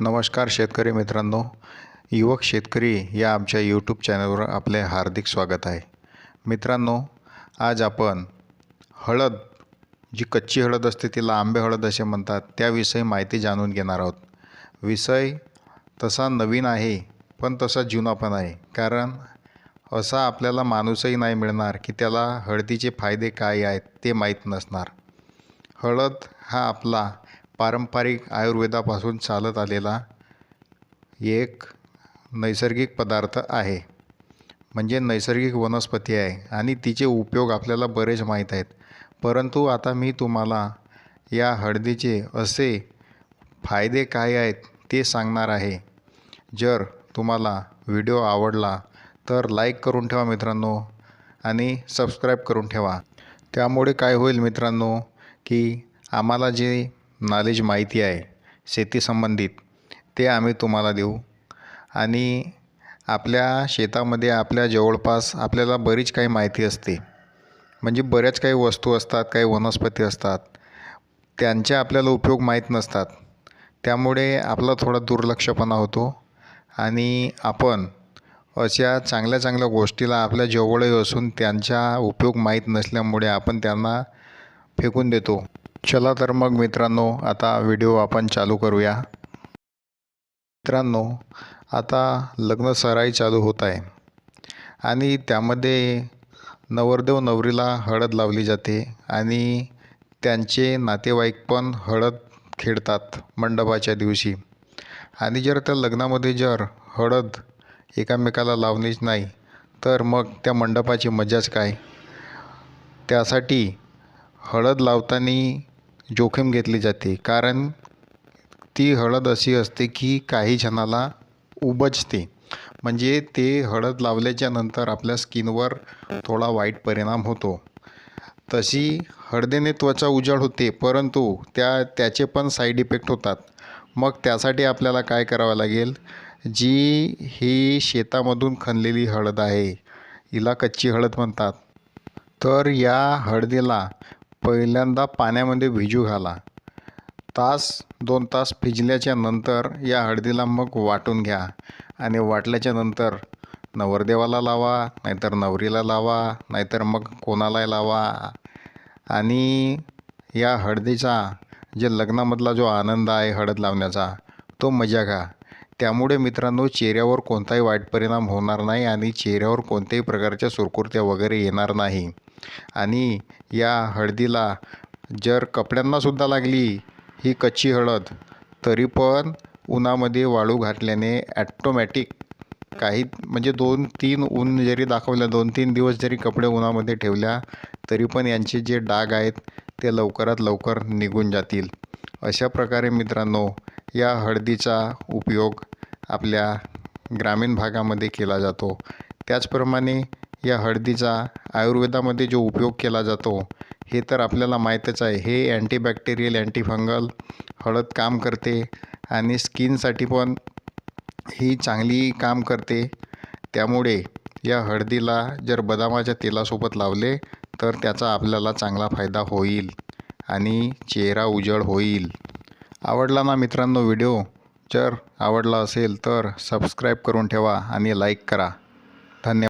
नमस्कार शेतकरी मित्रांनो. युवक शेतकरी या आमच्या यूट्यूब चॅनलवर आपले हार्दिक स्वागत आहे. मित्रांनो आज आपण हळद जी कच्ची हळद असते तिला आंबे हळद असे म्हणतात त्याविषयी माहिती जाणून घेणार आहोत. विषय तसा नवीन आहे पण तसा जुना पण आहे. कारण असा आपल्याला माणूसही नाही मिळणार की त्याला हळदीचे फायदे काय आहेत ते माहीत नसणार. हळद हा आपला पारंपरिक आयुर्वेदापासून चालत आलेला एक नैसर्गिक पदार्थ आहे. म्हणजे नैसर्गिक वनस्पती आहे आणि तिचे उपयोग आपल्याला बरेच माहीत आहेत. परंतु आता मी तुम्हाला या हळदीचे असे फायदे काय आहेत ते सांगणार आहे. जर तुम्हाला व्हिडिओ आवडला तर लाईक करून ठेवा मित्रांनो आणि सबस्क्राईब करून ठेवा. त्यामुळे काय होईल मित्रांनो की आम्हाला जे नॉलेज माहिती आहे शेतीसंबंधित ते आम्ही तुम्हाला देऊ. आणि आपल्या शेतामध्ये आपल्या जवळपास आपल्याला बरीच काही माहिती असते. म्हणजे बऱ्याच काही वस्तू असतात काही वनस्पती असतात. त्यांचे आपल्याला उपयोग माहीत नसतात. त्यामुळे आपला थोडा दुर्लक्षपणा होतो. आणि आपण अशा चांगल्या चांगल्या गोष्टीला आपल्या जवळही असून त्यांचा उपयोग माहीत नसल्यामुळे आपण त्यांना फेकून देतो. चला तर मग मित्रांनो आता व्हिडिओ आपण चालू करूया. मित्रांनो आता लग्न सराई चालू होत आहे. आणि त्यामध्ये नवरदेव नवरीला हळद लावली जाते आणि त्यांचे नातेवाईक पण हळद खेळतात मंडपाच्या दिवशी. आणि जर त्या लग्नामध्ये जर हळद एकामेकाला लावलीच नाही तर मग त्या मंडपाची मजाच काय? त्यासाठी हळद लावताना जोखीम घेतली जाते कारण ती हळद अशी असते की काही जणाला उबजते. म्हणजे ते हळद लावल्याच्या नंतर आपल्या स्किनवर थोडा वाईट परिणाम होतो. तशी हळदीने त्वचा उजाड होते परंतु त्या त्याचे पण साईड इफेक्ट होतात. मग त्यासाठी आपल्याला काय करावं लागेल? जी ही शेतामधून खणलेली हळद आहे हिला कच्ची हळद म्हणतात. तर या हळदीला पहिल्यांदा पाण्यामध्ये भिजू घाला. तास दोन तास भिजल्याच्या नंतर या हळदीला मग वाटून घ्या आणि वाटल्याच्या नंतर नवरदेवाला लावा नाहीतर नवरीला लावा नाहीतर मग कोणालाही लावा. आणि या हळदीचा जे लग्नामधला जो आनंद आहे हळद लावण्याचा तो मजा घ्या. त्यामुळे मित्रांनो चेहऱ्यावर कोणताही वाईट परिणाम होणार नाही आणि चेहऱ्यावर कोणत्याही प्रकारच्या सुरकुरत्या वगैरे येणार नाही. आणि या हळदीला जर कपड्यांनासुद्धा लागली ही कच्ची हळद तरी पण उन्हामध्ये वाळू घातल्याने ॲटोमॅटिक काही म्हणजे दोन तीन ऊन जरी दाखवल्या दोन तीन दिवस जरी कपडे उन्हामध्ये ठेवल्या तरी पण यांचे जे डाग आहेत ते लवकरात लवकर निघून जातील. अशा प्रकारे मित्रांनो या हळदीचा उपयोग आपल्या ग्रामीण भागामध्ये केला जातो. त्याचप्रमाणे या हळदीचा आयुर्वेदामध्ये जो उपयोग केला जातो हे तर आपल्याला माहीतच आहे. हे अँटीबॅक्टेरियल अँटीफंगल हळद काम करते आणि स्किनसाठी पण ही चांगली काम करते. त्यामुळे या हळदीला जर बदामाच्या तेलासोबत लावले तर त्याचा आपल्याला चांगला फायदा होईल आणि चेहरा उजळ होईल. आवडला ना मित्रांनो व्हिडिओ? जर आवडला असेल तर सबस्क्राईब करून ठेवा आणि लाईक करा.